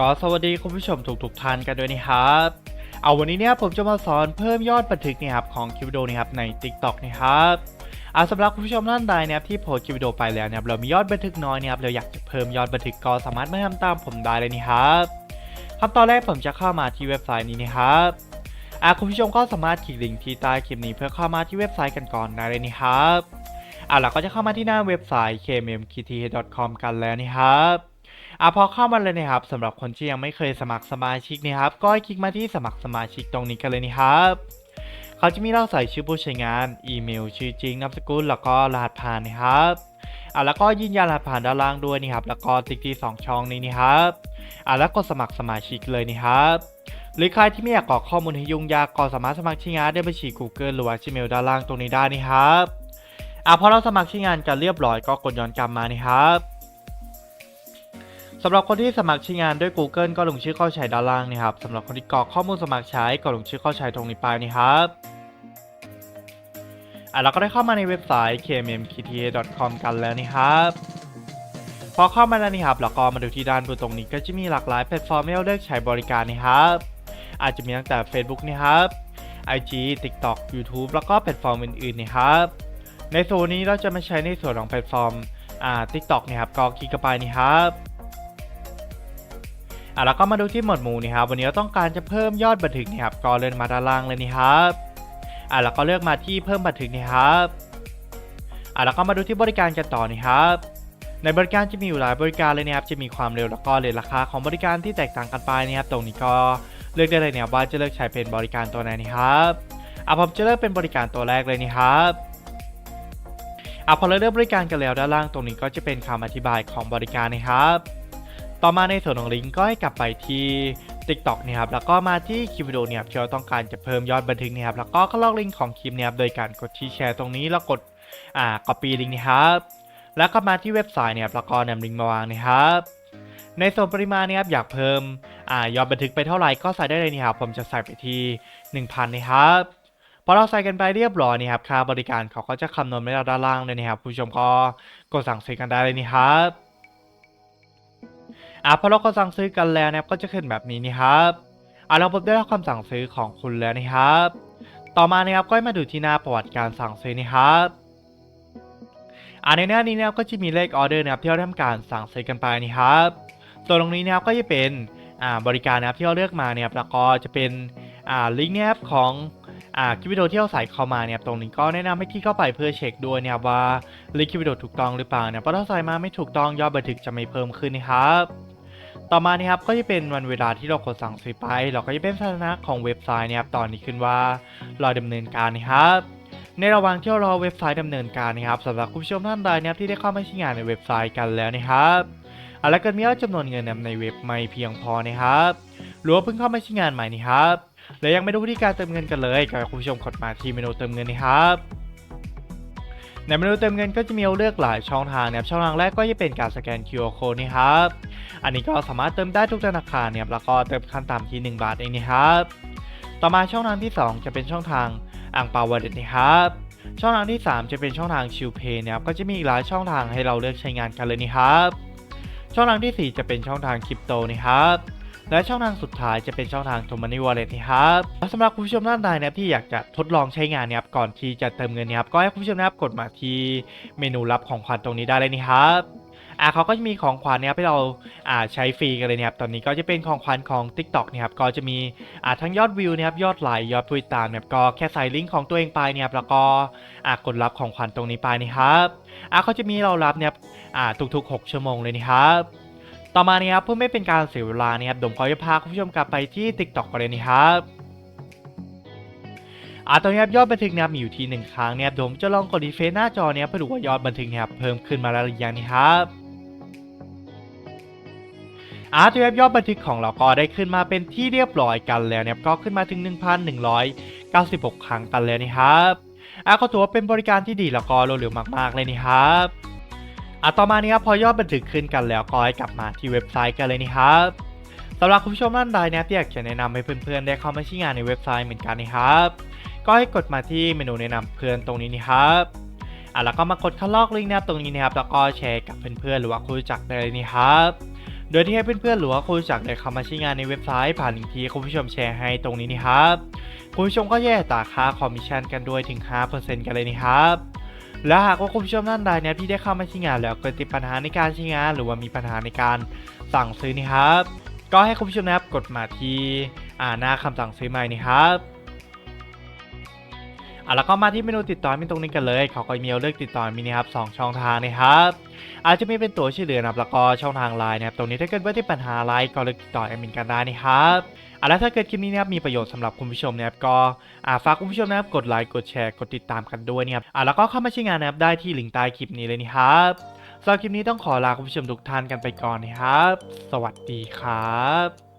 ก็สวัสดีคุณผู้ชมทุกๆท่านกันด้วยนะครับ เอาวันนี้เนี่ยผมจะมาสอนเพิ่มยอดบันทึกเนะครับของคลิปวิดีโอนะครับใน TikTok นะครับอาสำหรับคุณผู้ชมท่านใดนะครับที่โพสคลิปวิดีโอไปแล้วนะครับเรามียอดบันทึกน้อยนะครับเราอยากจะเพิ่มยอดบันทึกก็สามารถมาทำตามผมได้เลยนะครับขั้นตอนแรกผมจะเข้ามาที่เว็บไซต์นี้นะครับอาคุณผู้ชมก็สามารถคลิกลิงก์ที่ใต้คลิปนี้เพื่อเข้ามาที่เว็บไซต์กันก่อนได้เลยนะครับอ่าเราก็จะเข้ามาที่หน้าเว็บไซต์ kmmkt.com กันแล้วนะครับ อะพอเข้ามาเลยนะครับสำหรับคนที่ยังไม่เคยสมัครสมาชิกนะครับก็ให้คลิกมาที่สมัครสมาชิกตรงนี้กันเลยนะครับเขาจะมีเราใส่ชื่อผู้ใช้งาน อีเมล ชื่อจริง นามสกุล แล้วก็รหัสผ่านนะครับอะแล้วก็ยืนยันรหัสผ่านด้านล่างด้วยนะครับ แล้วก็ติ๊กที่สองช่องนี้นะครับอะแล้วกดสมัครสมาชิกเลยนะครับ หรือใครที่ไม่อยากกรอกข้อมูลให้ยุ่งยากก็สามารถสมัครใช้งานได้บัญชี Google หรือว่า Gmail ด้านล่างตรงนี้ได้นะครับอะพอเราสมัครใช้งานกันเรียบร้อยก็กดย้อนกลับมานะครับ สำหรับคนที่สมัครใช้งานด้วย Google ก็ลงชื่อเข้าใช้ด้านล่างนะครับสำหรับคนที่กรอกข้อมูลสมัครใช้ก็ลงชื่อเข้าใช้ตรงนี้ไปนะครับอะเราก็ได้เข้ามาในเว็บไซต์ kmmkta.com กันแล้วนะครับพอเข้ามาแล้วนี่ครับเราก็มาดูที่ด้านบนตรงนี้ก็จะมีหลากหลายแพลตฟอร์มให้เราเลือกใช้บริการนะครับ อาจจะมีตั้งแต่ Facebook นะครับ IG TikTok YouTube แล้วก็แพลตฟอร์มอื่นๆนะครับ ในส่วนนี้เราจะมาใช้ในส่วนของแพลตฟอร์มอ่า TikTok นะครับก็คลิกเข้าไปนี่ครับ อะแล้วก็มาดูที่หมวดหมู่นี่ครับวันนี้เราต้องการจะเพิ่มยอดบันทึกนี่ครับก็เลื่อนมาด้านล่างเลยนี่ครับอะแล้วก็เลือกมาที่เพิ่มบันทึกนี่ครับอะแล้วก็มาดูที่บริการกันต่อนี่ครับในบริการจะมีอยู่หลายบริการเลยนะครับจะมีความเร็วแล้วก็เลทราคาของบริการที่แตกต่างกันไปนะครับตรงนี้ก็เลือกได้เลยเนี่ยว่าจะเลือกใช้เป็นบริการตัวไหนนี่ครับอะผมจะเลือกเป็นบริการตัวแรกเลยนี่ครับอะพอเราเลือกบริการกันแล้วด้านล่างตรงนี้ก็จะเป็นคำอธิบายของบริการนะครับ ต่อมาในส่วนของลิงก์ก็ให้กลับไปที่ TikTok นะครับแล้วก็มาที่คลิปวิดีโอเนี่ยครับที่เราต้องการจะเพิ่มยอดบันทึกเนะครับแล้วก็เข้าลอกลิงก์ของคลิปเนี่ยครับโดยการกดที่แชร์ตรงนี้แล้วกดอ่า copy ลิงก์นะครับแล้วก็มาที่เว็บไซต์เนี่ยครับแล้วก็นำลิงก์มาวางนะครับในส่วนปริมาณเนี่ยครับอยากเพิ่มอ่ายอดบันทึกไปเท่าไหร่ก็ใส่ได้เลยนี่ครับผมจะใส่ไปที่ 1000 นะครับพอเราใส่กันไปเรียบร้อยนี่ครับค่าบริการเขาก็จะคำนวณไว้ด้านล่างเลยนะครับผู้ชมก็กดสั่งซื้อกันได้เลยนี่ครับ อะพอเราก็สั่งซื้อกันแล้วนะครับก็จะขึ้นแบบนี้นี่ครับอะเราพบได้รับคำสั่งซื้อของคุณแล้วนะครับ ต่อมานะครับก็ให้มาดูที่หน้าประวัติการสั่งซื้อนี่ครับอะในหน้านี้นะครับก็จะมีเลขออเดอร์นะครับที่เราทำการสั่งซื้อกันไปนี่ครับส่วนตรงนี้นะครับก็จะเป็นอ่าบริการนะครับที่เราเลือกมาเนี่ยครับแล้วก็จะเป็นอ่าลิงก์เนี่ยครับของอ่าคลิปวิดีโอที่เราใส่เข้ามาเนี่ยตรงนี้ก็แนะนำให้คลิกเข้าไปเพื่อเช็คด้วยนะครับว่าลิงก์คลิปวิดีโอถูกต้องหรือเปล่าเนี่ยเพราะถ้าใส่มาไม่ถูกต้องยอดบันทึกจะไม่เพิ่มขึ้นนะครับ ต่อมานี่ครับก็จะเป็นวันเวลาที่เรากดสั่งซื้อไป เราก็จะเป็นสถานะของเว็บไซต์นะครับตอนนี้ขึ้นว่ารอดำเนินการนะครับในระหว่างที่เรารอเว็บไซต์ดำเนินการนะครับสำหรับคุณผู้ชมท่านใดนะครับที่ได้เข้ามาใช้งานในเว็บไซต์กันแล้วนะครับอะแล้วก็มียอดจำนวนเงินในเว็บไม่เพียงพอนะครับหรือว่าเพิ่งเข้ามาใช้งานใหม่นี่ครับและยังไม่รู้วิธีการเติมเงินกันเลยก็ให้คุณผู้ชมกดมาที่เมนูเติมเงินนะครับ ในเมนูเติมเงินก็จะมีเลือกหลายช่องทางนะครับช่องทางแรกก็จะเป็นการสแกน QR code นี่ครับอันนี้ก็สามารถเติมได้ทุกธนาคารเนี่ยแล้วก็เติมขั้นต่ำที่ 1 บาทเองนะครับต่อมาช่องทางที่ 2 จะเป็นช่องทางอ่างเปาวอลเล็ตนะครับช่องทางที่ 3 จะเป็นช่องทางชิลเพย์นะครับก็จะมีอีกหลายช่องทางให้เราเลือกใช้งานกันเลยนี่ครับช่องทางที่ 4 จะเป็นช่องทางคริปโตนะครับ และช่องทางสุดท้ายจะเป็นช่องทาง t o m o n e y Wallet นะครับและสำหรับคุณผู้ชมท่านใดนะครับที่อยากจะทดลองใช้งานเนี่ยครับก่อนที่จะเติมเงินเนี่ยครับก็ให้คุณผู้ชมนะครับกดมาที่เมนูรับของขวัญตรงนี้ได้เลยนี่ครับอ่าเขาก็จะมีของขวัญเนี่ยครับให้เราอ่าใช้ฟรีกันเลยนะครับตอนนี้ก็จะเป็นของขวัญของ TikTok เนะครับก็จะมีอ่าทั้งยอดวิวนะครับยอดไลค์ยอดผู้ติดตามเนี่ยก็แค่ใส่ลิงก์ของตัวเองไปเนี่ยครับแล้วก็อ่ากดรับของขวัญตรงนี้ไปนะครับอ่าเขาจะมีเรารับเนี่ยครับอ่าทุกๆ 6 ชั่วโมงเลยนะครับ ต่อมาเนี่ยครับเพื่อไม่เป็นการเสียเวลาเนี่ยครับผมก็จะพาคุณผู้ชมกลับไปที่ TikTok กันเลยนะครับอาตอนนี้ยอดบันทึกนะครับมีอยู่ที่หนึ่งครั้งเนี่ยครับผมจะลองกดดีเฟซหน้าจอเนี่ยเพื่อดูว่ายอดบันทึกเนี่ยครับเพิ่มขึ้นมาแล้วหรือยังนี่ครับอาร์ตเว็บยอดบันทึกของเราก็ได้ขึ้นมาเป็นที่เรียบร้อยกันแล้วเนี่ยก็ขึ้นมาถึง 1,196 ครั้งกันแล้วนะครับอาก็ถือว่าเป็นบริการที่ดีแล้วก็รวดเร็วมากๆเลยนี่ครับ อะต่อมานี้ครับพอยอดบันทึกขึ้นกันแล้วก็ให้กลับมาที่เว็บไซต์กันเลยนี่ครับสำหรับคุณผู้ชมท่านใดเนี่ยที่อยากจะแนะนำให้เพื่อนๆ ได้เข้ามาใช้งานในเว็บไซต์เหมือนกันนะครับ ก็ให้กดมาที่เมนูแนะนำเพื่อนตรงนี้นี่ครับอะแล้วก็มากดคัดลอกลิงก์นะตรงนี้นะครับแล้วก็แชร์กับเพื่อนๆหรือว่าคนรู้จักได้เลยนี่ครับโดยที่ให้เพื่อนๆหรือว่าคนรู้จักได้เข้ามาใช้งานในเว็บไซต์ผ่านลิงก์ที่คุณผู้ชมแชร์ให้ตรงนี้นะครับคุณผู้ชมก็แยกตาค่าคอมมิชชั่นกันด้วยถึง 5%กันเลยนะครับ และหากว่าคุณผู้ชมท่านใดเนี่ยที่ได้เข้ามาใช้งานแล้วเกิดติดปัญหาในการใช้งาน หรือว่ามีปัญหาในการสั่งซื้อนี่ครับ ก็ให้คุณผู้ชมนะครับกดมาที่อ่าหน้าคำสั่งซื้อใหม่นี่ครับอะแล้วก็มาที่เมนูติดต่อมีตรงนี้กันเลยเขาก็มีเลือกติดต่อมีนะครับสองช่องทางนะครับ อาจจะไมีเป็นตัวช่วยเหลือนะครับแล้วก็ช่องทางไลน์นะครับตรงนี้ถ้าเกิดว่าที่ปัญหาอะไรก็เลือกติดต่อแอดมินกันได้นะครับ อะแล้วถ้าเกิดคลิปนี้นะครับมีประโยชน์สำหรับคุณผู้ชมนะครับก็อ่าฝากคุณผู้ชมนะครับกดไลค์กดแชร์กดติดตามกันด้วยนะครับอะแล้วก็เข้ามาใช้งานนะครับได้ที่ลิงก์ใต้คลิปนี้เลยนะครับสำหรับคลิปนี้ต้องขอลาคุณผู้ชมทุกท่านกันไปก่อนนะครับ สวัสดีครับ